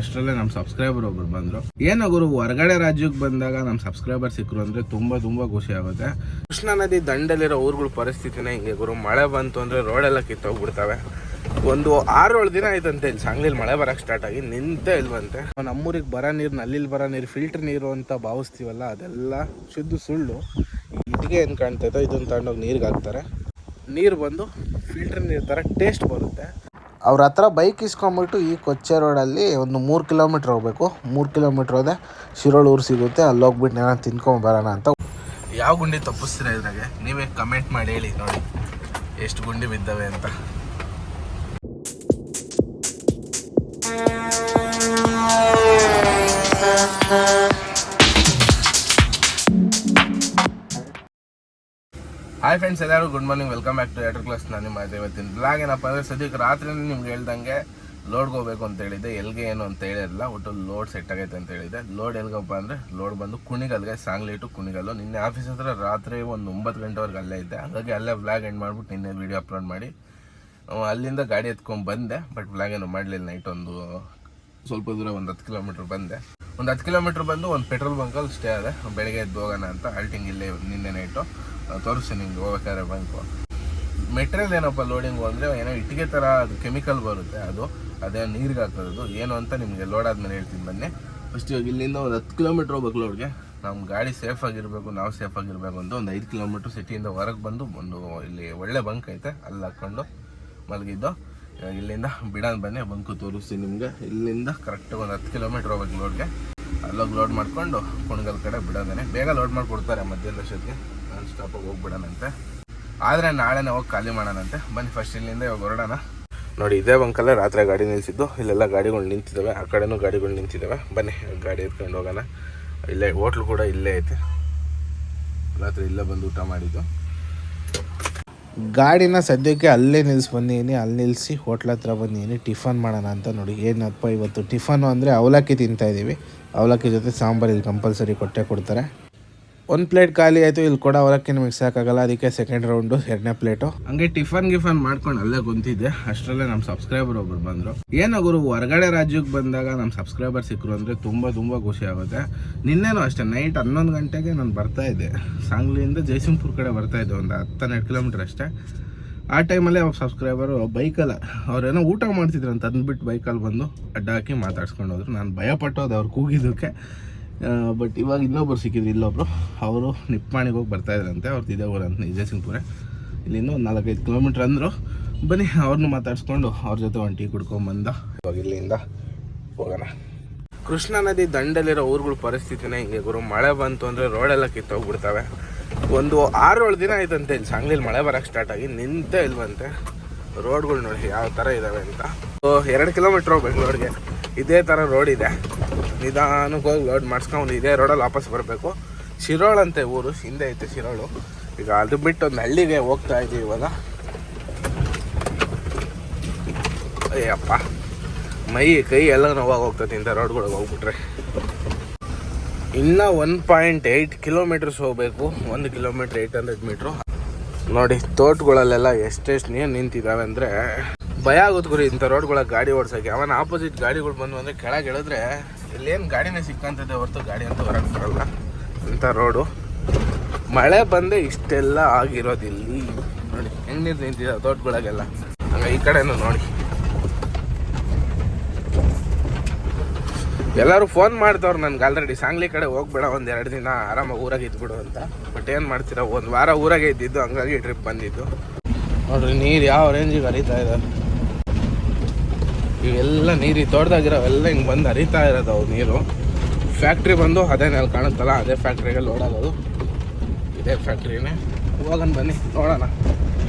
ಅಷ್ಟರಲ್ಲೇ ನಮ್ಮ ಸಬ್ಸ್ಕ್ರೈಬರ್ ಒಬ್ರು ಬಂದರು. ಏನೋ ಗುರು, ಹೊರಗಡೆ ರಾಜ್ಯಕ್ಕೆ ಬಂದಾಗ ನಮ್ಮ ಸಬ್ಸ್ಕ್ರೈಬರ್ ಸಿಕ್ಕರು ಅಂದರೆ ತುಂಬ ತುಂಬ ಖುಷಿ ಆಗುತ್ತೆ. ಕೃಷ್ಣಾ ನದಿ ದಂಡಲ್ಲಿರೋ ಊರುಗಳ ಪರಿಸ್ಥಿತಿನೇ ಹಿಂಗೆ ಗುರು. ಮಳೆ ಬಂತು ಅಂದರೆ ರೋಡೆಲ್ಲ ಕಿತ್ತೋಗ್ಬಿಡ್ತವೆ. ಒಂದು ಆರು ಏಳು ದಿನ ಆಯ್ತಂತೆ ಇಲ್ಲಿ ಸಾಂಗ್ಲಿಲಿ ಮಳೆ ಬರಕ್ಕೆ ಸ್ಟಾರ್ಟ್ ಆಗಿ ನಿಂತೇ ಇಲ್ವಂತೆ. ನಮ್ಮೂರಿಗೆ ಬರೋ ನೀರು, ನಲ್ಲಿಲಿ ಬರೋ ನೀರು ಫಿಲ್ಟರ್ ನೀರು ಅಂತ ಭಾವಿಸ್ತೀವಲ್ಲ, ಅದೆಲ್ಲ ಶುದ್ಧ ಸುಳ್ಳು. ಇಟ್ಟಿಗೆ ಏನು ಕಾಣ್ತೈತೋ ಇದನ್ನು ತಗೊಂಡೋಗಿ ನೀರಿಗೆ ಹಾಕ್ತಾರೆ. ನೀರು ಬಂದು ಫಿಲ್ಟರ್ ನೀರು ಥರ ಟೇಸ್ಟ್ ಬರುತ್ತೆ. ಅವ್ರ ಹತ್ರ ಬೈಕ್ ಇಸ್ಕೊಂಬಿಟ್ಟು ಈ ಕೊಚ್ಚೆ ರೋಡಲ್ಲಿ ಒಂದು ಮೂರು ಕಿಲೋಮೀಟ್ರ್ ಹೋಗ್ಬೇಕು. ಮೂರು ಕಿಲೋಮೀಟ್ರ್ ಹೋದೆ ಶಿರೋಳೂರು ಸಿಗುತ್ತೆ. ಅಲ್ಲಿ ಹೋಗ್ಬಿಟ್ಟು ನಾನು ತಿನ್ಕೊಂಡು ಬರೋಣ ಅಂತ. ಯಾವ ಗುಂಡಿ ತಪ್ಪಿಸ್ತೀರ ಇದ್ರಾಗೆ? ನೀವೇ ಕಮೆಂಟ್ ಮಾಡಿ ಹೇಳಿ, ನೋಡಿ. ಎಷ್ಟು ಗುಂಡಿ ಬಿದ್ದಾವೆ ಅಂತ. ಹಾಯ್ ಫ್ರೆಂಡ್ಸ್ ಎಲ್ಲರೂ good morning welcome back to eater class ನಾನು ನಿಮ್ಮ ಇವತ್ತಿನ ಬ್ಲಾಗ್ ಏನಪ್ಪ ಅಂದರೆ ಸದ್ಯಕ್ಕೆ ರಾತ್ರಿ ನಿಮ್ಗೆ ಹೇಳ್ದಂಗೆ ಲೋಡ್ಗೆ ಹೋಗ್ಬೇಕು ಅಂತ ಹೇಳಿದ್ದೆ. ಎಲ್ಗೆ ಏನು ಅಂತ ಹೇಳಿರಲ್ಲ ಒಟ್ಟು ಲೋಡ್ ಸೆಟ್ ಆಗೈತೆ ಅಂತ ಹೇಳಿದ್ದೆ. ಲೋಡ್ ಎಲ್ಗಪ್ಪ ಅಂದರೆ ಲೋಡ್ ಬಂದು ಕುಣಿಗಲ್ಗೆ, ಸಾಂಗ್ಲಿ ಟು ಕುಣಿಗಲ್ಲು. ನಿನ್ನೆ ಆಫೀಸ್ ಹತ್ರ ರಾತ್ರಿ ಒಂದು ಒಂಬತ್ತು ಗಂಟೆವರೆಗೆ ಅಲ್ಲೇ ಇದ್ದೆ. ಹಾಗಾಗಿ ಅಲ್ಲೇ ಬ್ಲಾಗ್ ಎಂಡ್ ಮಾಡಿಬಿಟ್ಟು ನಿನ್ನೆ ವೀಡಿಯೋ ಅಪ್ಲೋಡ್ ಮಾಡಿ ಅಲ್ಲಿಂದ ಗಾಡಿ ಎತ್ಕೊಂಡು ಬಂದೆ. ಬಟ್ ಬ್ಲಾಗ್ ಏನು ಮಾಡಲಿಲ್ಲ. ನೈಟ್ ಒಂದು ಸ್ವಲ್ಪ ದೂರ ಒಂದು ಹತ್ತು ಕಿಲೋಮೀಟ್ರ್ ಬಂದೆ. ಒಂದು ಹತ್ತು ಕಿಲೋಮೀಟ್ರ್ ಬಂದು ಒಂದು ಪೆಟ್ರೋಲ್ ಬಂಕಲ್ಲಿ ಸ್ಟೇ ಆದೆ. ಬೆಳಗ್ಗೆ ಎದ್ದು ಹೋಗೋಣ ಅಂತ. ಆಲ್ಟಿಂಗ್ ಇಲ್ಲೇ ನಿನ್ನೆ ನೈಟು ತೋರಿಸ್ತೀನಿ ನಿಮ್ಗೆ, ಹೋಗ್ಬೇಕಾದ್ರೆ ಬಂಕು. ಮೆಟೀರಿಯಲ್ ಏನಪ್ಪ ಲೋಡಿಂಗು ಅಂದರೆ ಏನೋ ಇಟ್ಟಿಗೆ ಥರ ಅದು ಕೆಮಿಕಲ್ ಬರುತ್ತೆ. ಅದು, ಅದೇ ನೀರಿಗೆ ಹಾಕೋದು. ಏನು ಅಂತ ನಿಮಗೆ ಲೋಡ್ ಆದಮೇಲೆ ಹೇಳ್ತೀನಿ ಬನ್ನಿ. ಫಸ್ಟ್ ಇವಾಗ ಇಲ್ಲಿಂದ ಒಂದು ಹತ್ತು ಕಿಲೋಮೀಟ್ರ್ ಹೋಗ್ಬೇಕು ಲೋಡ್ಗೆ ನಮ್ಮ ಗಾಡಿ ಸೇಫ್ ಆಗಿರಬೇಕು, ನಾವು ಸೇಫ್ ಆಗಿರಬೇಕು ಅಂತ ಒಂದು ಐದು ಕಿಲೋಮೀಟ್ರ್ ಸಿಟಿಯಿಂದ ಹೊರಗೆ ಬಂದು ಒಂದು ಇಲ್ಲಿ ಒಳ್ಳೆ ಬಂಕ್ ಐತೆ. ಅಲ್ಲಿ ಹಾಕ್ಕೊಂಡು ಮಲಗಿದ್ದು. ಇಲ್ಲಿಂದ ಬಿಡೋಣ ಬನ್ನಿ ಬಂಕು ತೋರಿಸ್ತೀನಿ ನಿಮಗೆ. ಇಲ್ಲಿಂದ ಕರೆಕ್ಟಾಗಿ ಒಂದು ಹತ್ತು ಕಿಲೋಮೀಟ್ರ್ ಹೋಗ್ಬೇಕು ಲೋಡ್ಗೆ ಅಲ್ಲೋಗಿ ಲೋಡ್ ಮಾಡ್ಕೊಂಡು ಕುಣಗಲ್ ಕಡೆ ಬಿಡೋದೇನೆ ಬೇಗ ಲೋಡ್ ಮಾಡಿಕೊಡ್ತಾರೆ ಮಧ್ಯಾಹ್ನ ಅಷ್ಟೊತ್ತಿಗೆ ನಾನು ಸ್ಟಾಪಾಗಿ ಹೋಗ್ಬಿಡೋಣಂತೆ ಆದರೆ ನಾಳೆನೇ ಹೋಗಿ ಖಾಲಿ ಮಾಡೋಣಂತೆ. ಬನ್ನಿ ಫಸ್ಟ್ ಇಲ್ಲಿಂದ ಇವಾಗ ಹೊರಡೋಣ. ನೋಡಿ, ಇದೇ ಬಂಕಲ್ಲೇ ರಾತ್ರಿ ಗಾಡಿ ನಿಲ್ಲಿಸಿದ್ದು ಇಲ್ಲೆಲ್ಲ ಗಾಡಿಗಳು ನಿಂತಿದ್ದಾವೆ. ಆ ಕಡೆನೂ ಗಾಡಿಗಳು ನಿಂತಿದ್ದಾವೆ. ಬನ್ನಿ, ಗಾಡಿ ಎತ್ಕೊಂಡು ಹೋಗೋಣ. ಇಲ್ಲೇ ಹೋಟ್ಲು ಕೂಡ ಇಲ್ಲೇ ಐತೆ. ರಾತ್ರಿ ಇಲ್ಲೇ ಬಂದು ಊಟ ಮಾಡಿದ್ದು. ಗಾಡಿನ ಸದ್ಯಕ್ಕೆ ಅಲ್ಲೇ ನಿಲ್ಲಿಸಿ ಬಂದಿದ್ದೀನಿ ಅಲ್ಲಿ ನಿಲ್ಲಿಸಿ ಹೋಟ್ಲ್ ಹತ್ರ ಬಂದಿದ್ದೀನಿ ಟಿಫನ್ ಮಾಡೋಣ ಅಂತ ನೋಡಿ, ಏನಪ್ಪ ಇವತ್ತು ಟಿಫನು ಅಂದರೆ ಅವಲಕ್ಕಿ ತಿಂತಾಯಿದ್ದೀವಿ ಅವಲಕ್ಕಿ ಜೊತೆ ಸಾಂಬಾರು ಇಲ್ಲಿ ಕಂಪಲ್ಸರಿ ಕೊಟ್ಟೆ ಕೊಡ್ತಾರೆ. ಒಂದು ಪ್ಲೇಟ್ ಖಾಲಿ ಆಯಿತು, ಇಲ್ಲಿ ಕೂಡ ಅವಲಕ್ಕಿ ಮಿಕ್ಸ್ ಸಾಕಾಗಲ್ಲ ಅದಕ್ಕೆ ಸೆಕೆಂಡ್ ರೌಂಡು ಎರಡನೇ ಪ್ಲೇಟು ಹಂಗೆ ಟಿಫನ್ ಗಿಫನ್ ಮಾಡ್ಕೊಂಡು ಅಲ್ಲೇ ಕುಂತಿದ್ದೆ. ಅಷ್ಟರಲ್ಲೇ ನಮ್ಮ ಸಬ್ಸ್ಕ್ರೈಬರ್ ಒಬ್ರು ಬಂದರು. ಏನೋ ಗುರು, ಹೊರಗಡೆ ರಾಜ್ಯಕ್ಕೆ ಬಂದಾಗ ನಮ್ಮ ಸಬ್ಸ್ಕ್ರೈಬರ್ ಸಿಕ್ಕರು ಅಂದರೆ ತುಂಬ ತುಂಬ ಖುಷಿ ಆಗುತ್ತೆ. ನಿನ್ನೆನೂ ಅಷ್ಟೇ ನೈಟ್ ಹನ್ನೊಂದು ಗಂಟೆಗೆ ನಾನು ಬರ್ತಾ ಇದ್ದೆ. ಸಾಂಗ್ಲಿಯಿಂದ ಜಯಸಿಂಗ್ಪುರ್ ಕಡೆ ಬರ್ತಾ ಇದ್ದೆ, ಒಂದು ಹತ್ತೆರಡು ಕಿಲೋಮೀಟ್ರ್ ಅಷ್ಟೇ. ಆ ಟೈಮಲ್ಲೇ ಅವ್ರ ಸಬ್ಸ್ಕ್ರೈಬರು ಬೈಕಲ್ಲ ಅವ್ರೇನೋ ಊಟ ಮಾಡ್ತಿದ್ರು ಅಂತ ಅಂದ್ಬಿಟ್ಟು ಬೈಕಲ್ಲಿ ಬಂದು ಅಡ್ಡ ಹಾಕಿ ಮಾತಾಡ್ಸ್ಕೊಂಡು ಹೋದ್ರು. ನಾನು ಭಯಪಟ್ಟೋದು ಅವ್ರು ಕೂಗಿದ್ದಕ್ಕೆ. ಬಟ್ ಇವಾಗ ಇನ್ನೊಬ್ಬರು ಸಿಕ್ಕಿದ್ರು, ಇಲ್ಲೊಬ್ರು. ಅವರು ನಿಪ್ಪಾಣಿಗೆ ಹೋಗಿ ಬರ್ತಾ ಇದ್ರಂತೆ ಅವ್ರದ್ದು ಇದೇ ಊರು ಅಂತ ವಿಜಯಸಿಂಗ್ಪುರ ಇಲ್ಲಿಂದ ಒಂದು ನಾಲ್ಕೈದು ಕಿಲೋಮೀಟ್ರ್ ಅಂದರು. ಬನ್ನಿ ಅವ್ರನ್ನೂ ಮಾತಾಡಿಸ್ಕೊಂಡು ಅವ್ರ ಜೊತೆ ಒಂದು ಟೀ ಕುಡ್ಕೊಂಬಂದ. ಇವಾಗ ಇಲ್ಲಿಂದ ಹೋಗೋಣ. ಕೃಷ್ಣಾ ನದಿ ದಂಡಲ್ಲಿರೋ ಊರುಗಳ ಪರಿಸ್ಥಿತಿನೇ ಹಿಂಗೆ ಗುರು. ಮಳೆ ಬಂತು ಅಂದರೆ ರೋಡೆಲ್ಲ ಕಿತ್ತೋಗ್ಬಿಡ್ತವೆ. ಒಂದು ಆರು ಏಳು ದಿನ ಆಯ್ತಂತೆ ಇಲ್ಲಿ ಸಾಂಗ್ಲಿಲಿ ಮಳೆ ಬರೋಕ್ಕೆ ಸ್ಟಾರ್ಟ್ ಆಗಿ. ನಿಂತೇ ಇಲ್ವಂತೆ. ರೋಡ್ಗಳು ನೋಡಿ ಯಾವ ಥರ ಇದ್ದಾವೆ ಅಂತ. ಎರಡು ಕಿಲೋಮೀಟ್ರ್ ರೋಡ್ಗೆ ಇದೇ ಥರ ರೋಡ್ ಇದೆ. ನಿಧಾನಕ್ಕೆ ಹೋಗಿ ಲೋಡ್ ಮಾಡಿಸ್ಕೊಂಡು ಇದೇ ರೋಡಲ್ಲಿ ವಾಪಸ್ ಬರಬೇಕು. ಶಿರೋಳ್ ಅಂತೆ ಊರು, ಹಿಂದೆ ಐತೆ ಶಿರೋಳು. ಈಗ ಅದು ಬಿಟ್ಟು ಒಂದು ಹಳ್ಳಿಗೆ ಹೋಗ್ತಾ ಇದ್ದೀವಿ ಇವಾಗ. ಅಯ್ಯಪ್ಪ, ಮೈ, ಕೈ ಎಲ್ಲ ನೋವಾಗ ಹೋಗ್ತದೆ ಇಂಥ ರೋಡ್ಗಳಿಗೆ ಹೋಗ್ಬಿಟ್ರೆ. ಇನ್ನೂ ಒನ್ ಪಾಯಿಂಟ್ ಏಯ್ಟ್ ಕಿಲೋಮೀಟರ್ಸ್ ಹೋಗಬೇಕು. ಒಂದು ಕಿಲೋಮೀಟ್ರ್ ಏಯ್ಟ್ ಹಂಡ್ರೆಡ್ ಮೀಟ್ರು ನೋಡಿ, ತೋಟಗಳಲ್ಲೆಲ್ಲ ಎಷ್ಟೆಷ್ಟು ನೀರು ನಿಂತಿದ್ದಾವೆ ಅಂದರೆ ಭಯ ಆಗುತ್ತೆ ಗುರಿ ಇಂಥ ರೋಡ್ಗಳಿಗೆ ಗಾಡಿ ಓಡ್ಸೋಕ್ಕೆ ಅವನ ಆಪೋಸಿಟ್ ಗಾಡಿಗಳು ಬಂದು ಅಂದರೆ ಕೆಳಗೆ ಇಳಿದ್ರೆ ಇಲ್ಲೇನು ಗಾಡಿನೇ ಸಿಕ್ಕಂತದೆ ಹೊರತು ಗಾಡಿ ಅಂತ ಹೊರಗೆ ಬರಲ್ಲ. ಇಂಥ ರೋಡು. ಮಳೆ ಬಂದೆ ಇಷ್ಟೆಲ್ಲ ಆಗಿರೋದಿಲ್ಲಿ. ನೋಡಿ ಹೆಂಗೆ ನೀರು ನಿಂತಿದೆ ತೋಟಗಳಿಗೆಲ್ಲ. ಹಂಗೆ ಈ ಕಡೆನೂ ನೋಡಿ. ಎಲ್ಲರೂ ಫೋನ್ ಮಾಡ್ತವ್ರು ನನ್ಗೆ ಆಲ್ರೆಡಿ ಸಾಂಗ್ಲಿ ಕಡೆ ಹೋಗ್ಬೇಡ ಒಂದು ಎರಡು ದಿನ ಆರಾಮಾಗಿ ಊರಾಗ ಇದ್ಬಿಡು ಅಂತ. ಬಟ್ ಏನು ಮಾಡ್ತೀರಾ? ಒಂದು ವಾರ ಊರಾಗೆ ಇದ್ದಿದ್ದು, ಹಂಗಾಗಿ ಟ್ರಿಪ್ ಬಂದಿದ್ದು. ನೋಡ್ರಿ, ನೀರು ಯಾವ ರೇಂಜಿಗೆ ಹರಿತಾ ಇದೆ? ಇವೆಲ್ಲ ನೀರು ತೋಟದಾಗಿರೋವೆಲ್ಲ ಹಿಂಗೆ ಬಂದು ಹರಿತಾ ಇರೋದು ಅವು ನೀರು. ಫ್ಯಾಕ್ಟ್ರಿ ಬಂದು ಅದೇ ನೆಲ ಕಾಣುತ್ತಲ್ಲ, ಅದೇ ಫ್ಯಾಕ್ಟ್ರಿಗೆ ಲೋಡ್ ಆಗೋದು. ಇದೇ ಫ್ಯಾಕ್ಟ್ರಿನೇ ಹೋಗೋಣ ಬನ್ನಿ, ನೋಡೋಣ.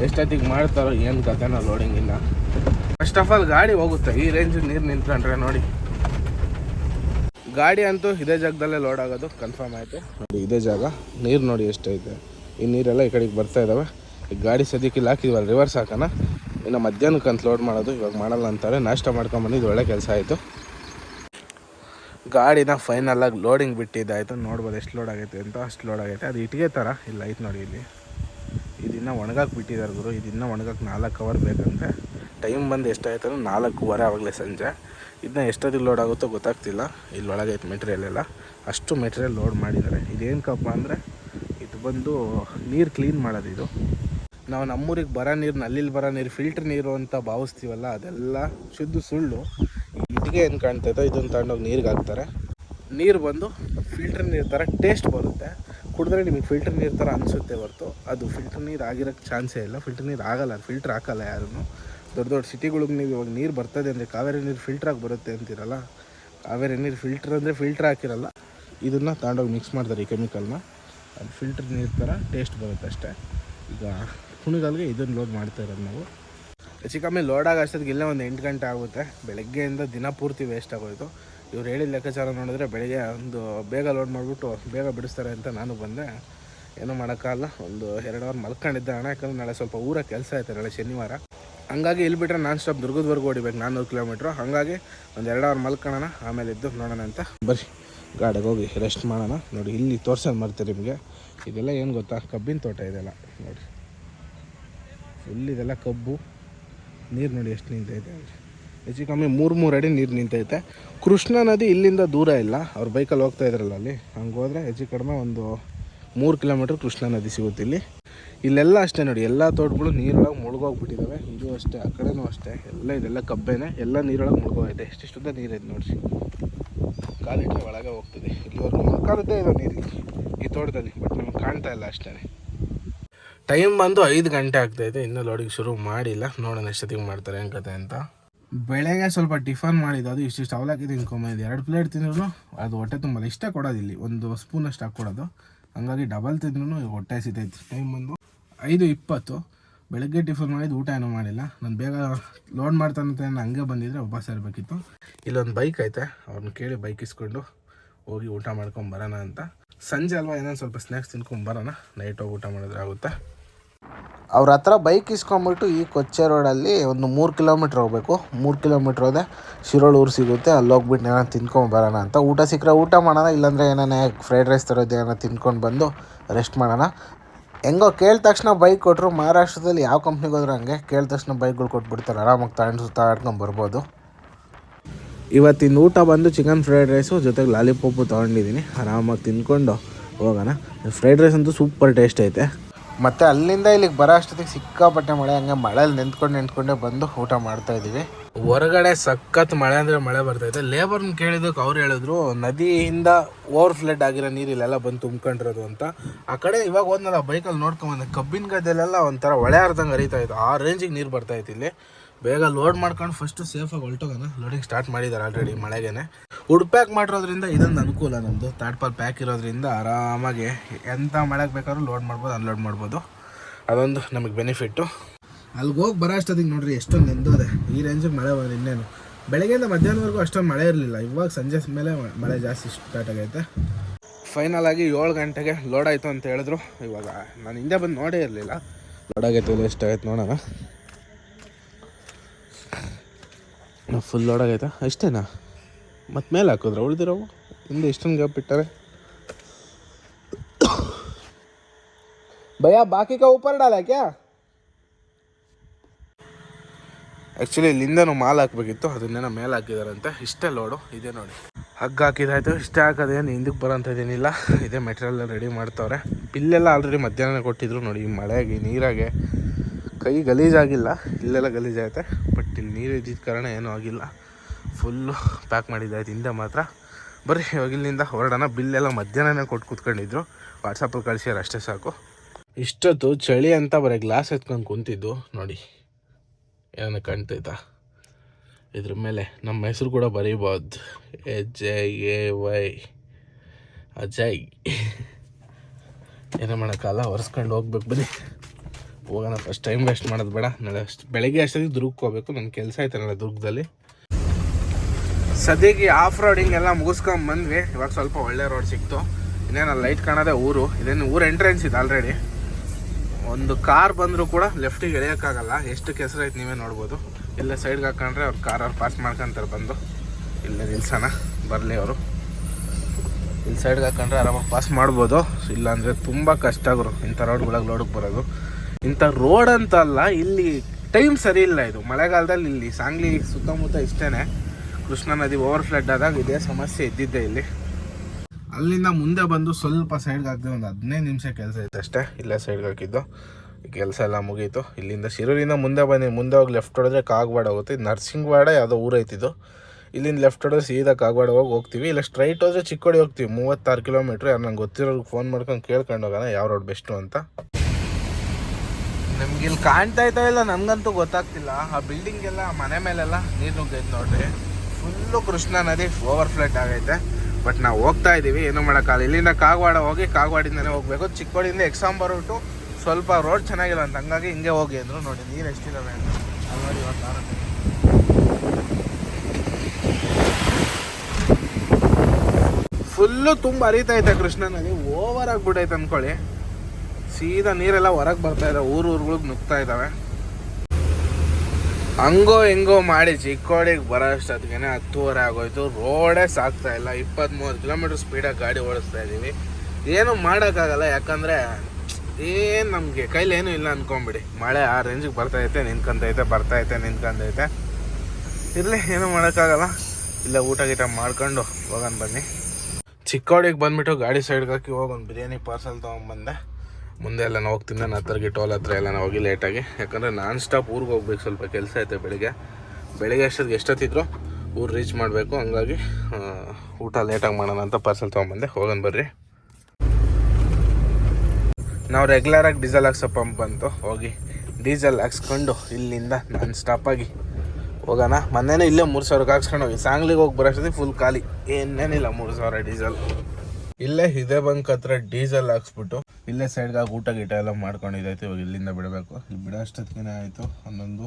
ಎಷ್ಟೊತ್ತಿಗೆ ಮಾಡ್ತಾರೋ ಏನು ಕಥೆನೋ ಲೋಡಿಂಗ್ ಇಲ್ಲ. ಫಸ್ಟ್ ಆಫ್ ಆಲ್ ಗಾಡಿ ಹೋಗುತ್ತೆ. ಈ ರೇಂಜ್ ನೀರು ನಿಂತ್ಕೊಂಡ್ರೆ ನೋಡಿ. ಗಾಡಿ ಅಂತೂ ಇದೇ ಜಾಗದಲ್ಲೇ ಲೋಡ್ ಆಗೋದು ಕನ್ಫರ್ಮ್ ಆಯಿತು. ನೋಡಿ, ಇದೇ ಜಾಗ. ನೀರು ನೋಡಿ ಎಷ್ಟೈತೆ. ಈ ನೀರೆಲ್ಲ ಈ ಕಡೆಗೆ ಬರ್ತಾ ಇದ್ದಾವೆ ಈ ಗಾಡಿ ಸದ್ಯಕ್ಕೆ ಇಲ್ಲಿ ಹಾಕಿದ್ವಲ್ಲ ರಿವರ್ಸ್ ಹಾಕೋಣ? ಇನ್ನು ಮಧ್ಯಾಹ್ನಕ್ಕೆ ಅಂತ ಲೋಡ್ ಮಾಡೋದು, ಇವಾಗ ಮಾಡಲ್ಲ ಅಂತಾರೆ. ನಾಷ್ಟ ಮಾಡ್ಕೊಂಬಂದು ಒಳ್ಳೆ ಕೆಲಸ ಆಯಿತು. ಗಾಡಿನ ಫೈನಲಾಗಿ ಲೋಡಿಂಗ್ ಬಿಟ್ಟಿದ್ದಾಯಿತು. ನೋಡ್ಬೋದು ಎಷ್ಟು ಲೋಡ್ ಆಗೈತೆ ಅಂತ, ಅಷ್ಟು ಲೋಡ್ ಆಗೈತೆ. ಅದು ಇಟ್ಟಿಗೆ ಥರ ಇಲ್ಲ, ಐತೆ ನೋಡಿ ಇಲ್ಲಿ. ಇದನ್ನು ಒಣಗಕ್ಕೆ ಬಿಟ್ಟಿದ್ದಾರೆ ಗುರು. ಇದನ್ನು ಒಣಗಕ್ಕೆ ನಾಲ್ಕು ಅವರ್ ಬೇಕಂತೆ. ಟೈಮ್ ಬಂದು ಎಷ್ಟಾಯ್ತು ಅಂದರೆ ನಾಲ್ಕೂವರೆ ಆವಾಗಲೇ ಸಂಜೆ. ಇದನ್ನ ಎಷ್ಟೊತ್ತಿಗೆ ಲೋಡ್ ಆಗುತ್ತೋ ಗೊತ್ತಾಗ್ತಿಲ್ಲ. ಇಲ್ಲಿ ಒಳಗೆ ಐತೆ ಮೆಟೀರಿಯಲ್ ಎಲ್ಲ. ಅಷ್ಟು ಮೆಟೀರಿಯಲ್ ಲೋಡ್ ಮಾಡಿದ್ದಾರೆ. ಇದೇನಕ್ಕಪ್ಪ ಅಂದರೆ, ಇದು ಬಂದು ನೀರು ಕ್ಲೀನ್ ಮಾಡೋದು ಇದು. ನಾವು ನಮ್ಮೂರಿಗೆ ಬರೋ ನೀರು ನಲ್ಲಿಲ್ಲಿ ಬರೋ ನೀರು ಫಿಲ್ಟ್ರ್ ನೀರು ಅಂತ ಭಾವಿಸ್ತೀವಲ್ಲ, ಅದೆಲ್ಲ ಶುದ್ಧ ಸುಳ್ಳು. ಇಟ್ಟಿಗೆ ಏನು ಕಾಣ್ತೈತೋ ಇದನ್ನು ತಗೊಂಡೋಗಿ ನೀರಿಗೆ ಹಾಕ್ತಾರೆ. ನೀರು ಬಂದು ಫಿಲ್ಟರ್ ನೀರು ಥರ ಟೇಸ್ಟ್ ಬರುತ್ತೆ. ಕುಡಿದ್ರೆ ನಿಮಗೆ ಫಿಲ್ಟರ್ ನೀರು ಥರ ಅನಿಸುತ್ತೆ ಹೊರತು. ಅದು ಫಿಲ್ಟರ್ ನೀರು ಆಗಿರೋಕ್ಕೆ ಚಾನ್ಸೇ ಇಲ್ಲ. ಫಿಲ್ಟರ್ ನೀರು ಆಗಲ್ಲ ಫಿಲ್ಟ್ರ್ ಹಾಕಲ್ಲ ಯಾರೂ ದೊಡ್ಡ ದೊಡ್ಡ ಸಿಟಿಗಳಿಗೆ ನೀವು ಇವಾಗ ನೀರು ಬರ್ತದೆ ಅಂದರೆ ಕಾವೇರಿ ನೀರು ಫಿಲ್ಟ್ರಾಗಿ ಬರುತ್ತೆ ಅಂತೀರಲ್ಲ? ಕಾವೇರಿ ನೀರು ಫಿಲ್ಟ್ರ್ ಅಂದರೆ ಫಿಲ್ಟ್ರ್ ಹಾಕಿರಲ್ಲ. ಇದನ್ನು ತಗೊಂಡೋಗಿ ಮಿಕ್ಸ್ ಮಾಡ್ತಾರೆ ಈ ಕೆಮಿಕಲ್ನ ಅದು ಫಿಲ್ಟರ್ ನೀರು ಥರ ಟೇಸ್ಟ್ ಬರುತ್ತೆ ಅಷ್ಟೇ. ಈಗ ಕುಣಿಗಲ್ಗೆ ಇದನ್ನು ಲೋಡ್ ಮಾಡ್ತಾ ಇರೋದು ನಾವು. ಹೆಚ್ಚು ಕಮ್ಮಿ ಲೋಡ್ ಆಗೋ ಅಷ್ಟೊತ್ತಿಗೆ ಇಲ್ಲೇ ಒಂದು ಎಂಟು ಗಂಟೆ ಆಗುತ್ತೆ. ಬೆಳಗ್ಗೆಯಿಂದ ದಿನ ಪೂರ್ತಿ ವೇಸ್ಟ್ ಆಗೋಯಿತು. ಇವ್ರು ಹೇಳಿದ ಲೆಕ್ಕಾಚಾರ ನೋಡಿದ್ರೆ ಬೆಳಗ್ಗೆ ಒಂದು ಬೇಗ ಲೋಡ್ ಮಾಡಿಬಿಟ್ಟು ಬೇಗ ಬಿಡಿಸ್ತಾರೆ ಅಂತ ನಾನು ಬಂದೆ. ಏನೂ ಮಾಡೋಕ್ಕಾಗಲ್ಲ ಒಂದು ಎರಡು ಅವರ್ ಮಲ್ಕೊಂಡಿದ್ದೆ ಅಣ್ಣ. ಯಾಕಂದ್ರೆ ನಾಳೆ ಸ್ವಲ್ಪ ಊರ ಕೆಲಸ ಆಯ್ತು ನಾಳೆ ಶನಿವಾರ. ಹಂಗಾಗಿ ಇಲ್ಲಿ ಬಿಟ್ಟರೆ ನಾನ್ ಸ್ಟಾಪ್ ದುರ್ಗದವರೆಗೂ ಹೊಡಿಬೇಕು ನಾನ್ನೂರು ಕಿಲೋಮೀಟ್ರು ಹಾಗಾಗಿ ಒಂದು ಎರಡು ಅವರ್ ಮಲ್ಕೊಳ್ಳೋಣ ಆಮೇಲೆ ಇದ್ದು ನೋಡೋಣ ಅಂತ. ಬರ್ರಿ, ಗಾಡಿಗೆ ಹೋಗಿ ರೆಸ್ಟ್ ಮಾಡೋಣ. ನೋಡಿ, ಇಲ್ಲಿ ತೋರ್ಸೋದು ಮಾಡ್ತೀರಿ ನಿಮಗೆ. ಇದೆಲ್ಲ ಏನು ಗೊತ್ತಾ? ಕಬ್ಬಿನ ತೋಟ ಇದೆಲ್ಲ. ನೋಡಿ ಫುಲ್ ಇದೆಲ್ಲ ಕಬ್ಬು? ನೀರು ನೋಡಿ ಎಷ್ಟು ನಿಂತೈತೆ ಹೆಚ್ಚು ಕಮ್ಮಿ ಮೂರು ಮೂರು ಅಡಿ ನೀರು ನಿಂತೈತೆ. ಕೃಷ್ಣಾ ನದಿ ಇಲ್ಲಿಂದ ದೂರ ಇಲ್ಲ. ಅವ್ರು ಬೈಕಲ್ಲಿ ಹೋಗ್ತಾ ಇದ್ರಲ್ಲ ಅಲ್ಲಿ. ಹಂಗೆ ಹೋದರೆ ಹೆಚ್ಚು ಕಡಿಮೆ ಒಂದು ಮೂರು ಕಿಲೋಮೀಟ್ರ್ ಕೃಷ್ಣಾ ನದಿ ಸಿಗುತ್ತೆ ಇಲ್ಲಿ. ಇಲ್ಲೆಲ್ಲ ಅಷ್ಟೇ ನೋಡಿ, ಎಲ್ಲ ತೋಟಗಳು ನೀರೊಳಗೆ ಮುಳುಗೋಗ್ಬಿಟ್ಟಿದ್ದಾವೆ ಇದು ಅಷ್ಟೇ, ಆ ಕಡೆನೂ ಅಷ್ಟೇ. ಎಲ್ಲ ಇದೆಲ್ಲ ಕಬ್ಬೇನೆ. ಎಲ್ಲ ನೀರೊಳಗೆ ಮುಳುಗೋಗಿದೆ ಎಷ್ಟೆಷ್ಟುದ್ದ ನೀರೈತೆ ನೋಡಿರಿ ಕಾಲಿಟ್ಟರೆ ಒಳಗೆ ಹೋಗ್ತದೆ. ಇಲ್ಲಿವರೆಗೂ ಮೊಳಕಾಲದ್ದೇ ಇದೆ ನೀರಿಗೆ ಈ ತೋಟದಲ್ಲಿ, ಬಟ್ ನಮ್ಗೆ ಕಾಣ್ತಾ ಇಲ್ಲ ಅಷ್ಟೇ ಟೈಮ್ ಬಂದು ಐದು ಗಂಟೆ ಆಗ್ತೈತೆ ಇನ್ನೂ ಲೋಡಿಗೆ ಶುರು ಮಾಡಿಲ್ಲ. ನೋಡೋಣ ಎಷ್ಟೊತ್ತಿಗೆ ಮಾಡ್ತಾರೆ ಏನು ಕತೆ ಅಂತ. ಬೆಳಗ್ಗೆ ಸ್ವಲ್ಪ ಟಿಫನ್ ಮಾಡಿದ್ದು, ಅದು ಇಷ್ಟಿಷ್ಟು ಅವಲಕ್ಕಿ ತಿನ್ಕೊಂಬಂದಿದ್ದು ಎರಡು ಪ್ಲೇಟ್ ತಿಂದ್ರು ಅದು ಹೊಟ್ಟೆ ತುಂಬಲ್ಲ. ಇಷ್ಟೇ ಕೊಡೋದು ಇಲ್ಲಿ. ಒಂದು ಸ್ಪೂನಷ್ಟು ಹಾಕ್ಕೊಡೋದು. ಹಂಗಾಗಿ ಡಬಲ್ ತಿಂದ್ರೂ ಹೊಟ್ಟೆ ಸಿತೈತೆ ಟೈಮ್ ಬಂದು ಐದು ಇಪ್ಪತ್ತು. ಬೆಳಗ್ಗೆ ಟಿಫನ್ ಮಾಡಿದ್ದು, ಊಟ ಏನೂ ಮಾಡಿಲ್ಲ. ನಾನು ಬೇಗ ಲೋಡ್ ಮಾಡ್ತಾನಂತ ನಾನು ಹಂಗೆ ಬಂದಿದ್ದರೆ ಉಪವಾಸ ಇರಬೇಕಿತ್ತು ಇಲ್ಲೊಂದು ಬೈಕ್ ಐತೆ. ಅವ್ರನ್ನ ಕೇಳಿ ಬೈಕ್ ಇಸ್ಕೊಂಡು ಹೋಗಿ ಊಟ ಮಾಡ್ಕೊಂಡು ಬರೋಣ ಅಂತ. ಸಂಜೆ ಅಲ್ವಾ ಏನೋ ಸ್ವಲ್ಪ ಸ್ನ್ಯಾಕ್ಸ್ ತಿನ್ಕೊಂಡು ಬರೋಣ. ನೈಟ್ ಹೋಗಿ ಊಟ ಮಾಡಿದ್ರೆ ಆಗುತ್ತೆ? ಅವ್ರ ಹತ್ರ ಬೈಕ್ ಇಸ್ಕೊಂಬಿಟ್ಟು ಈ ಕೊಚ್ಚೆ ರೋಡಲ್ಲಿ ಒಂದು ಮೂರು ಕಿಲೋಮೀಟ್ರ್ ಹೋಗ್ಬೇಕು. ಮೂರು ಕಿಲೋಮೀಟ್ರ್ ಹೋದೆ ಶಿರೋಳು ಊರು ಸಿಗುತ್ತೆ. ಅಲ್ಲಿ ಹೋಗ್ಬಿಟ್ಟು ಏನೋ ತಿನ್ಕೊಂಡು ಬರೋಣ ಅಂತ. ಊಟ ಸಿಕ್ಕರೆ ಊಟ ಮಾಡೋಣ, ಇಲ್ಲಾಂದರೆ ಏನಾನೆ ಫ್ರೈಡ್ ರೈಸ್ ಥರದ್ದು ಏನೋ ತಿನ್ಕೊಂಡು ಬಂದು ರೆಸ್ಟ್ ಮಾಡೋಣ. ಹೆಂಗೋ ಕೇಳಿದ ತಕ್ಷಣ ಬೈಕ್ ಕೊಟ್ಟರು ಮಹಾರಾಷ್ಟ್ರದಲ್ಲಿ ಯಾವ ಕಂಪ್ನಿಗೆ ಹೋದ್ರೆ ಹಂಗೆ ಕೇಳಿದ ತಕ್ಷಣ ಬೈಕ್ಗಳು ಕೊಟ್ಬಿಡ್ತಾರೆ. ಆರಾಮಾಗಿ ತಗೊಂಡು ಸುತ್ತಾಡ್ಕೊಂಡು ಬರ್ಬೋದು. ಇವತ್ತಿನ ಊಟ ಬಂದು ಚಿಕನ್ ಫ್ರೈಡ್ ರೈಸು ಜೊತೆಗೆ ಲಾಲಿಪಾಪು ತೊಗೊಂಡಿದ್ದೀನಿ ಆರಾಮಾಗಿ ತಿನ್ಕೊಂಡು ಹೋಗೋಣ. ಫ್ರೈಡ್ ರೈಸ್ ಅಂತೂ ಸೂಪರ್ ಟೇಸ್ಟ್ ಐತೆ. ಮತ್ತು ಅಲ್ಲಿಂದ ಇಲ್ಲಿಗೆ ಬರೋ ಅಷ್ಟೊತ್ತಿಗೆ ಸಿಕ್ಕಾಪಟ್ಟೆ ಮಳೆ, ಹಂಗೆ ಮಳೆಯಲ್ಲಿ ನಿಂತ್ಕೊಂಡು ನಿಂತ್ಕೊಂಡೆ ಬಂದು ಊಟ ಮಾಡ್ತಾ ಇದ್ದೀವಿ. ಹೊರಗಡೆ ಸಖತ್ ಮಳೆ ಅಂದರೆ ಮಳೆ ಬರ್ತೈತೆ ಲೇಬರ್ನ ಕೇಳಿದಕ್ಕೆ ಅವ್ರು ಹೇಳಿದ್ರು, ನದಿಯಿಂದ ಓವರ್ ಫ್ಲಡ್ ಆಗಿರೋ ನೀರಿಲ್ಲೆಲ್ಲ ಬಂದು ತುಂಬ್ಕೊಂಡಿರೋದು ಅಂತ. ಆ ಕಡೆ ಇವಾಗ ಹೋದ್ನಲ್ಲ ಬೈಕಲ್ಲಿ ನೋಡ್ಕೊಂಬಂದೆ ಕಬ್ಬಿನ ಗದ್ದೆಲೆಲ್ಲ ಒಂಥರ ಒಳೆ ಹರಿದಂಗೆ ಹರಿತಾ ಇತ್ತು. ಆ ರೇಂಜಿಗೆ ನೀರು ಬರ್ತಾ ಇತ್ತು ಇಲ್ಲಿ. ಬೇಗ ಲೋಡ್ ಮಾಡ್ಕೊಂಡು ಫಸ್ಟು ಸೇಫಾಗಿ ಹೊಲ್ಟೋಗೋಣ ಲೋಡಿಂಗ್ ಸ್ಟಾರ್ಟ್ ಮಾಡಿದ್ದಾರೆ ಆಲ್ರೆಡಿ ಮಳೆಗೇನೆ. ವುಡ್ ಪ್ಯಾಕ್ ಮಾಡಿರೋದ್ರಿಂದ ಇದೊಂದು ಅನುಕೂಲ ನಮ್ಮದು ತಾಟ್ಪಾಲ್ ಪ್ಯಾಕ್ ಇರೋದ್ರಿಂದ ಆರಾಮಾಗಿ ಎಂಥ ಮಳೆಗೆ ಬೇಕಾದ್ರೂ ಲೋಡ್ ಮಾಡ್ಬೋದು ಅನ್ಲೋಡ್ ಮಾಡ್ಬೋದು. ಅದೊಂದು ನಮಗೆ ಬೆನಿಫಿಟ್ಟು ಅಲ್ಲಿಗೆ ಹೋಗಿ ಬರೋ ಅಷ್ಟೊತ್ತಿಗೆ ನೋಡಿರಿ ಎಷ್ಟೊಂದು ನೆಂದೋದೆ. ಈ ರೇಂಜಿಗೆ ಮಳೆ ಬಂದು ಇನ್ನೇನು. ಬೆಳಗ್ಗೆಯಿಂದ ಮಧ್ಯಾಹ್ನವರೆಗೂ ಅಷ್ಟೊಂದು ಮಳೆ ಇರಲಿಲ್ಲ. ಇವಾಗ ಸಂಜೆ ಮೇಲೆ ಮಳೆ ಜಾಸ್ತಿ ಸ್ಟಾರ್ಟ್ ಆಗೈತೆ. ಫೈನಲ್ ಆಗಿ ಏಳು ಗಂಟೆಗೆ ಲೋಡ್ ಆಯಿತು ಅಂತ ಹೇಳಿದ್ರು. ಇವಾಗ ನಾನು ಹಿಂದೆ ಬಂದು ನೋಡೇ ಇರಲಿಲ್ಲ. ಲೋಡ್ ಆಗೈತೆ ಇಲ್ಲ ಎಷ್ಟಾಗೈತೆ ನೋಡೋಣ. ಫುಲ್ ಲೋಡ್ ಆಗೈತಾ? ಅಷ್ಟೇನಾ ಮತ್ತು ಮೇಲೆ ಹಾಕಿದ್ರೆ ಉಳಿದಿರೋ ಹಿಂದೆ ಇಷ್ಟೊಂದು ಗ್ಯಾಪ್ ಇಟ್ಟಾರೆ. ಭಯ, ಬಾಕಿ ಕಾ ಉಪ್ಪರ್ ಡಾಲ್ ಆ್ಯಕ್ಚುಲಿ ಇಲ್ಲಿಂದ ಮಾಲ್ ಹಾಕಬೇಕಿತ್ತು, ಅದನ್ನೇನೋ ಮೇಲೆ ಹಾಕಿದಾರಂತೆ. ಇಷ್ಟೇ ಲೋಡು ಇದೆ ನೋಡಿ. ಹಗ್ಗ ಹಾಕಿದಾಯ್ತು, ಇಷ್ಟೇ ಹಾಕೋದೇನು ಹಿಂದಕ್ಕೆ ಬರೋಂಥದ್ದೇನಿಲ್ಲ. ಇದೇ ಮೆಟೀರಿಯಲ್ ರೆಡಿ ಮಾಡ್ತವ್ರೆ. ಬಿಲ್ಲೆಲ್ಲ ಆಲ್ರೆಡಿ ಮಧ್ಯಾಹ್ನ ಕೊಟ್ಟಿದ್ರು ನೋಡಿ ಈ ಮಳೆಗೆ ನೀರಾಗೆ. ಕೈ ಗಲೀಜಾಗಿಲ್ಲ, ಇಲ್ಲೆಲ್ಲ ಗಲೀಜಾಯ್ತೆ ಬಟ್ ಇಲ್ಲಿ ನೀರು ಇದ್ದಿದ್ದ ಕಾರಣ ಏನೂ ಆಗಿಲ್ಲ. ಫುಲ್ಲು ಪ್ಯಾಕ್ ಮಾಡಿದ್ದಾಯ್ತು ಹಿಂದೆ ಮಾತ್ರ. ಬರ್ರಿ, ಇವಾಗ ಇಲ್ಲಿಂದ ಹೊರಡೋಣ. ಬಿಲ್ಲೆಲ್ಲ ಮಧ್ಯಾಹ್ನನೇ ಕೊಟ್ಟು ಕೂತ್ಕೊಂಡಿದ್ರು. ವಾಟ್ಸಪ್ಪಲ್ಲಿ ಕಳಿಸ್ಯಾರ ಅಷ್ಟೇ ಸಾಕು. ಇಷ್ಟೊತ್ತು ಚಳಿ ಅಂತ ಬರೀ ಗ್ಲಾಸ್ ಎತ್ಕೊಂಡು ಕುಂತಿದ್ದು. ನೋಡಿ, ಏನೋ ಕಾಣ್ತೈತಾ? ಇದ್ರ ಮೇಲೆ ನಮ್ಮ ಹೆಸರು ಕೂಡ ಬರಿಬಾರ್ದು A J A Y Ajay ಏನೋ ಮಾಡೋಕ್ಕಲ್ಲ ಒರೆಸ್ಕೊಂಡು ಹೋಗ್ಬೇಕು, ಬನ್ನಿ. ಹೋಗೋಣ ಫಸ್ಟ್ ಟೈಮ್ ವೇಸ್ಟ್ ಮಾಡೋದು ಬೇಡ. ನಾಳೆ ಅಷ್ಟು ಬೆಳಗ್ಗೆ ಅಷ್ಟೊತ್ತಿಗೆ ದುರ್ಗಕ್ಕೆ ಹೋಗ್ಬೇಕು ನನ್ನ ಕೆಲಸ ಆಯ್ತು ನಾಳೆ ದುರ್ಗದಲ್ಲಿ. ಸದ್ಯಕ್ಕೆ ಆಫ್ ರೋಡಿಂಗ್ ಎಲ್ಲ ಮುಗಿಸ್ಕೊಂಡ್ ಬಂದ್ವಿ. ಇವಾಗ ಸ್ವಲ್ಪ ಒಳ್ಳೆ ರೋಡ್ ಸಿಕ್ತು. ಇನ್ನೇನು ಲೈಟ್ ಕಾಣೋದೇ ಊರು. ಇದೇನು ಊರು ಎಂಟ್ರೆನ್ಸ್ ಇದೆ ಆಲ್ರೆಡಿ ಒಂದು ಕಾರ್ ಬಂದರೂ ಕೂಡ ಲೆಫ್ಟಿಗೆ ಎಳೆಯೋಕ್ಕಾಗಲ್ಲ. ಎಷ್ಟು ಕೆಸರೈತೆ ನೀವೇ ನೋಡ್ಬೋದು. ಇಲ್ಲೇ ಸೈಡ್ಗೆ ಹಾಕೊಂಡ್ರೆ ಅವ್ರು ಕಾರ್ ಅವ್ರು ಪಾಸ್ ಮಾಡ್ಕೊಂತಾರೆ ಬಂದು. ಇಲ್ಲೇ ನಿಲ್ಸೋಣ. ಬರಲಿ ಅವರು. ಇಲ್ಲಿ ಸೈಡ್ಗೆ ಹಾಕೊಂಡ್ರೆ ಆರಾಮಾಗಿ ಪಾಸ್ ಮಾಡ್ಬೋದು. ಇಲ್ಲಾಂದರೆ ತುಂಬ ಕಷ್ಟ ಆಗೋರು ಇಂಥ ರೋಡ್ಗಳಿಗೆ ಲೋಡಕ್ಕೆ ಬರೋದು. ಇಂಥ ರೋಡ್ ಅಂತ ಅಲ್ಲ ಇಲ್ಲಿ ಟೈಮ್ ಸರಿ ಇಲ್ಲ ಇದು. ಮಳೆಗಾಲದಲ್ಲಿ ಇಲ್ಲಿ ಸಾಂಗ್ಲಿ ಸುತ್ತಮುತ್ತ ಇಷ್ಟೇ ಕೃಷ್ಣಾ ನದಿ ಓವರ್ ಫ್ಲಡ್ ಆದಾಗ ಇದೇ ಸಮಸ್ಯೆ ಇದ್ದಿದ್ದೆ ಇಲ್ಲಿ. ಅಲ್ಲಿಂದ ಮುಂದೆ ಬಂದು ಸ್ವಲ್ಪ ಸೈಡ್ಗೆ ಹಾಕಿದೆ ಒಂದು ಹದಿನೈದು ನಿಮಿಷ ಕೆಲಸ ಇತ್ತು ಅಷ್ಟೇ, ಇಲ್ಲೇ ಸೈಡ್ಗೆ ಹಾಕಿದ್ದು ಕೆಲಸ ಎಲ್ಲ ಮುಗೀತು. ಇಲ್ಲಿಂದ ಶಿರೂರಿಂದ ಮುಂದೆ ಬನ್ನಿ, ಮುಂದೆ ಹೋಗಿ ಲೆಫ್ಟ್ ಹೊಡೆದ್ರೆ ಕಾಗವಾಡ ಹೋಗುತ್ತೆ. ನರ್ಸಿಂಗ್ ನರ್ಸಿಂಗ್ವಾಡ ಯಾವುದೋ ಊರೈತಿದ್ದು ಇಲ್ಲಿಂದ ಲೆಫ್ಟ್ ಹೊಡೆದ್ರೆ ಸೀದಾ ಕಾಗವಾಡ ಹೋಗಿ ಹೋಗ್ತೀವಿ. ಇಲ್ಲ ಸ್ಟ್ರೈಟ್ ಹೋದ್ರೆ ಚಿಕ್ಕೋಡಿ ಹೋಗ್ತೀವಿ. ಮೂವತ್ತಾರು ಕಿಲೋಮೀಟ್ರ್ ಯಾರು ನಂಗೆ ಗೊತ್ತಿರೋರ್ಗೆ ಫೋನ್ ಮಾಡ್ಕೊಂಡು ಕೇಳ್ಕೊಂಡು ಹೋಗೋಣ, ಯಾವ ರೋಡ್ ಬೆಸ್ಟು ಅಂತ. ನಮ್ಗೆ ಇಲ್ಲಿ ಕಾಣ್ತಾ ಇಲ್ಲ, ನನಗಂತೂ ಗೊತ್ತಾಗ್ತಿಲ್ಲ. ಆ ಬಿಲ್ಡಿಂಗ್ ಎಲ್ಲ ಮನೆ ಮೇಲೆಲ್ಲ ನೀರು ನುಗ್ಗೈತೆ ನೋಡ್ರಿ. ಫುಲ್ಲು ಕೃಷ್ಣಾ ನದಿ ಓವರ್ ಫ್ಲಡ್ ಆಗೈತೆ. ಬಟ್ ನಾವು ಹೋಗ್ತಾ ಇದ್ದೀವಿ ಏನು ಮಾಡೋಕ್ಕಾಗಲ್ಲ. ಇಲ್ಲಿಂದ ಕಾಗವಾಡ ಹೋಗಿ ಕಾಗವಾಡಿಂದನೇ ಹೋಗ್ಬೇಕು. ಚಿಕ್ಕೋಡಿಯಿಂದ ಎಕ್ಸಾಮ್ ಬರ್ಬಿಟ್ಟು ಸ್ವಲ್ಪ ರೋಡ್ ಚೆನ್ನಾಗಿಲ್ಲ ಅಂತ. ಹಂಗಾಗಿ ಹಿಂಗೆ ಹೋಗಿ ಅಂದರು ನೋಡಿ, ನೀರು ಎಷ್ಟಿದ್ದಾವೆ ಅಂತ ನೋಡಿ. ಫುಲ್ಲು ತುಂಬ ಹರಿತೈತೆ ಕೃಷ್ಣ ನದಿ. ಓವರ್ ಆಗಿಬಿಟ್ಟೈತೆ ಅಂದ್ಕೊಳ್ಳಿ ಸೀದಾ ನೀರೆಲ್ಲ ಹೊರಗೆ ಬರ್ತಾ ಇದೆ. ಊರು ಊರುಗಳಿಗೆ ನುಗ್ತಾ ಇದ್ದಾವೆ ಹಂಗೋ ಹೆಂಗೋ ಮಾಡಿ ಚಿಕ್ಕೋಡಿಗೆ ಬರೋ ಅಷ್ಟೊತ್ತಿಗೆ ಹತ್ತುವರೆ ಆಗೋಯ್ತು. ರೋಡೇ ಸಾಕ್ತಾ ಇಲ್ಲ. ಇಪ್ಪತ್ತ್ ಮೂವತ್ತು ಕಿಲೋಮೀಟರ್ ಸ್ಪೀಡಾಗಿ ಗಾಡಿ ಓಡಿಸ್ತಾ ಇದ್ದೀವಿ ಏನು ಮಾಡೋಕ್ಕಾಗಲ್ಲ. ಯಾಕಂದರೆ ಏನು ನಮಗೆ ಕೈಲಿ ಏನೂ ಇಲ್ಲ ಅಂದ್ಕೊಂಬಿಡಿ ಮಳೆ ಆ ರೇಂಜಿಗೆ ಬರ್ತೈತೆ ನಿಂತ್ಕೊಂತೈತೆ ಬರ್ತೈತೆ ನಿಂತ್ಕೊಂತೈತೆ ಇರಲಿ, ಏನೂ ಮಾಡೋಕ್ಕಾಗಲ್ಲ. ಇಲ್ಲ, ಊಟ ಗೀಟ ಮಾಡ್ಕೊಂಡು ಹೋಗೋಣ ಬನ್ನಿ. ಚಿಕ್ಕೋಡಿಗೆ ಬಂದ್ಬಿಟ್ಟು ಗಾಡಿ ಸೈಡ್ಗೆ ಹಾಕಿ ಹೋಗೋಣ ಬಿರಿಯಾನಿ ಪಾರ್ಸಲ್ ತೊಗೊಂಬಂದೆ. ಮುಂದೆ ಎಲ್ಲ ಹೋಗ್ತೀನಿ, ನಾನು ಹತ್ರಗೆ ಟೋಲ್ ಹತ್ರ ಎಲ್ಲ ಹೋಗಿ ಲೇಟಾಗಿ ಯಾಕಂದರೆ ನಾನ್ ಸ್ಟಾಪ್ ಊರಿಗೆ ಹೋಗ್ಬೇಕು ಸ್ವಲ್ಪ ಕೆಲಸ ಐತೆ ಬೆಳಿಗ್ಗೆ. ಬೆಳಿಗ್ಗೆ ಅಷ್ಟೊತ್ತಿಗೆ ಎಷ್ಟೊತ್ತಿದ್ರು ಊರು ರೀಚ್ ಮಾಡಬೇಕು, ಹಂಗಾಗಿ ಊಟ ಲೇಟಾಗಿ ಮಾಡೋಣ ಅಂತ ಪಾರ್ಸಲ್ ತೊಗೊಂಬಂದೆ ಹೋಗೋಣ ಬರ್ರಿ. ನಾವು ರೆಗ್ಯುಲರಾಗಿ ಡೀಸೆಲ್ ಹಾಕ್ಸೋ ಪಂಪ್ ಬಂತು. ಹೋಗಿ ಡೀಸೆಲ್ ಹಾಕ್ಸ್ಕೊಂಡು ಇಲ್ಲಿಂದ ನಾನ್ ಸ್ಟಾಪಾಗಿ ಹೋಗೋಣ. ಮೊನ್ನೆನೇ ಇಲ್ಲೇ ಮೂರು ಸಾವಿರಕ್ಕೆ ಹಾಕ್ಸ್ಕೊಂಡು ಹೋಗಿ. ಸಾಂಗ್ಲಿಗೆ ಹೋಗಿ ಬರೋಷ್ಟೊತ್ತಿಗೆ ಫುಲ್ ಖಾಲಿ. ಏನೇನಿಲ್ಲ ಮೂರು ಸಾವಿರ ಡೀಸೆಲ್ ಇಲ್ಲೇ ಇದೇ ಬಂಕ್ ಹತ್ರ ಡೀಸೆಲ್ ಹಾಕ್ಸ್ಬಿಟ್ಟು ಇಲ್ಲೇ ಸೈಡ್ಗೆ ಊಟ ಗೀಟ ಎಲ್ಲ ಮಾಡ್ಕೊಂಡಿದ್ದೈತೆ ಇವಾಗ ಇಲ್ಲಿಂದ ಬಿಡಬೇಕು. ಇಲ್ಲಿ ಬಿಡೋ ಅಷ್ಟೊತ್ತಿಗೆ ಆಯಿತು. ಹನ್ನೊಂದು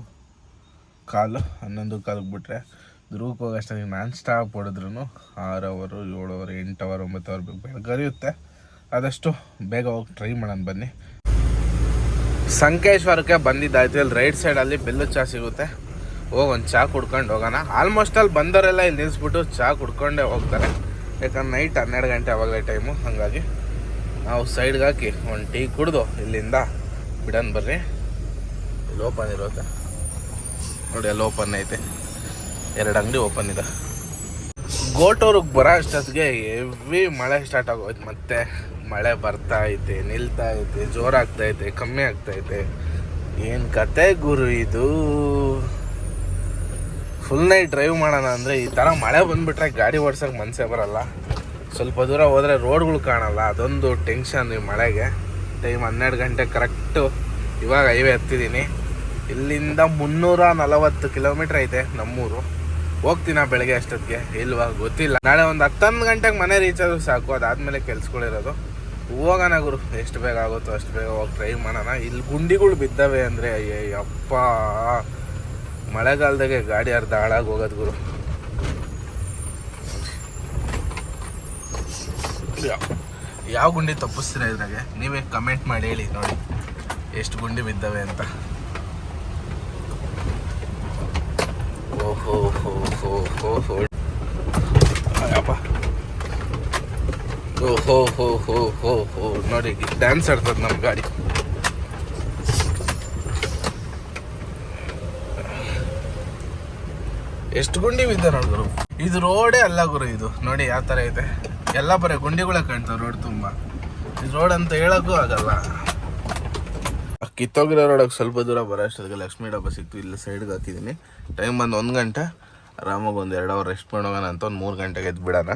ಕಾಲು, ಹನ್ನೊಂದು ಕಾಲಿಗೆ ಬಿಟ್ಟರೆ ದುರ್ಗಕ್ಕೆ ಹೋಗೋ ಅಷ್ಟೊತ್ತಿಗೆ ನಾನ್ ಸ್ಟಾಪ್ ಹೊಡೆದ್ರು ಆರು ಅವರು ಏಳು ಅವರು ಎಂಟು ಅವರ್ ಒಂಬತ್ತು ಅವರ್ ಬೇಕು ಬೆಳಗರಿಯುತ್ತೆ ಆದಷ್ಟು ಬೇಗ ಹೋಗಿ ಟ್ರೈ ಮಾಡೋಣ ಬನ್ನಿ. ಸಂಕೇಶ್ವರಕ್ಕೆ ಬಂದಿದ್ದಾಯ್ತು ಇಲ್ಲಿ ರೈಟ್ ಸೈಡಲ್ಲಿ ಬೆಲ್ಲು ಚಹಾ ಸಿಗುತ್ತೆ. ಹೋಗಿ ಒಂದು ಚಹಾ ಕುಡ್ಕೊಂಡು ಹೋಗೋಣ. ಆಲ್ಮೋಸ್ಟ್ ಅಲ್ಲಿ ಬಂದವರೆಲ್ಲ ಇಲ್ಲಿ ನಿಲ್ಲಿಸ್ಬಿಟ್ಟು ಚಹಾ ಕುಡ್ಕೊಂಡೇ ಹೋಗ್ತಾರೆ. ಯಾಕಂದ್ರೆ ನೈಟ್ ಹನ್ನೆರಡು ಗಂಟೆ ಅವಾಗಲೇ ಟೈಮು ಹಾಗಾಗಿ ನಾವು ಸೈಡ್ಗೆ ಹಾಕಿ ಒಂದು ಟೀ ಕುಡ್ದು ಇಲ್ಲಿಂದ ಬಿಡನ್ ಬರ್ರಿ. ಇಲ್ಲಿ ಓಪನ್ ಇರುತ್ತೆ. ನೋಡಿ, ಅಲ್ಲಿ ಓಪನ್ ಐತೆ. ಎರಡು ಅಂಗಡಿ ಓಪನ್ ಇದೆ. ಗೋಟೋರಿಗೆ ಬರೋ ಅಷ್ಟೊತ್ತಿಗೆ ಹೆವಿ ಮಳೆ ಸ್ಟಾರ್ಟ್ ಆಗೋಯ್ತು. ಮತ್ತೆ ಮಳೆ ಬರ್ತಾ ಐತೆ, ನಿಲ್ತಾ ಐತೆ, ಜೋರಾಗ್ತಾ ಐತೆ, ಕಮ್ಮಿ ಆಗ್ತಾ ಐತೆ. ಏನು ಕತೆ ಗುರು ಇದು? ಫುಲ್ ನೈಟ್ ಡ್ರೈವ್ ಮಾಡೋಣ ಅಂದರೆ ಈ ಥರ ಮಳೆ ಬಂದುಬಿಟ್ರೆ ಗಾಡಿ ಓಡ್ಸೋಕೆ ಮನಸ್ಸೇ ಬರಲ್ಲ. ಸ್ವಲ್ಪ ದೂರ ಹೋದರೆ ರೋಡ್ಗಳು ಕಾಣಲ್ಲ, ಅದೊಂದು ಟೆನ್ಷನ್ ಈ ಮಳೆಗೆ. ಟೈಮ್ ಹನ್ನೆರಡು ಗಂಟೆ ಕರೆಕ್ಟು ಇವಾಗ ಹೈವೇ ಹತ್ತಿದ್ದೀನಿ ಇಲ್ಲಿಂದ ಮುನ್ನೂರ ನಲವತ್ತು ಕಿಲೋಮೀಟ್ರ್ ಐತೆ ನಮ್ಮೂರು. ಹೋಗ್ತೀನ ಬೆಳಗ್ಗೆ ಅಷ್ಟೊತ್ತಿಗೆ? ಇಲ್ವಾ? ಗೊತ್ತಿಲ್ಲ. ನಾಳೆ ಒಂದು ಹತ್ತೊಂದು ಗಂಟೆಗೆ ಮನೆ ರೀಚ್ ಆದರೂ ಸಾಕು, ಅದಾದಮೇಲೆ ಕೆಲ್ಸಗಳಿರೋದು ಹೋಗೋಣ ಗುರು. ಎಷ್ಟು ಬೇಗ ಆಗುತ್ತೋ ಅಷ್ಟು ಬೇಗ ಹೋಗಿ ಟ್ರೈ ಮಾಡೋಣ. ಇಲ್ಲಿ ಗುಂಡಿಗಳು ಬಿದ್ದವೆ ಅಂದರೆ ಅಯ್ಯಪ್ಪ ಮಳೆಗಾಲದಾಗೆ ಗಾಡಿ ಅರ್ಧ ಹಾಳಾಗಿ ಹೋಗೋದು ಗುರು. ಯಾವ ಗುಂಡಿ ತಪ್ಪಿಸ್ತೀರ ಇದ್ರಾಗೆ? ನೀವೇ ಕಮೆಂಟ್ ಮಾಡಿ ಹೇಳಿ ನೋಡಿ, ಎಷ್ಟು ಗುಂಡಿ ಬಿದ್ದಾವೆ ಅಂತ. ಓಹೋ ಹೋ ಹೋ ಹೋ ಹೋ ಹೋ. ನೋಡಿ ಡ್ಯಾನ್ಸ್ ಆಡ್ತದೆ ನಮ್ಮ ಗಾಡಿ. ಎಷ್ಟು ಗುಂಡಿ ಬಿದ್ದ ನೋಡಿದ್ರು ಇದು ರೋಡೇ ಅಲ್ಲ ಗುರು ಇದು. ನೋಡಿ ಯಾವ ಥರ ಇದೆ. ಎಲ್ಲ ಬರೀ ಗುಂಡಿಗಳೇ ಕಾಣ್ತಾವೆ ರೋಡ್ ತುಂಬ. ಇದು ರೋಡ್ ಅಂತ ಹೇಳೋಕ್ಕೂ ಆಗಲ್ಲ. ಕಿತ್ತೋಗಿರೋ ರೋಡಕ್ಕೆ ಸ್ವಲ್ಪ ದೂರ ಬರೋ ಅಷ್ಟೊತ್ತಿಗೆ ಲಕ್ಷ್ಮೀ ಡಬ್ಬ ಸಿಕ್ತು. ಇಲ್ಲಿ ಸೈಡ್ಗೆ ಹಾಕಿದ್ದೀನಿ ಟೈಮ್ ಬಂದು ಒಂದು ಗಂಟೆ. ಆರಾಮಾಗಿ ಒಂದು ಎರಡು ಅವರ್ ರೆಸ್ಟ್ ಮಾಡೋಣ ಅಂತ ಒಂದು ಮೂರು ಗಂಟೆಗೆ ಎದ್ದು ಬಿಡೋಣ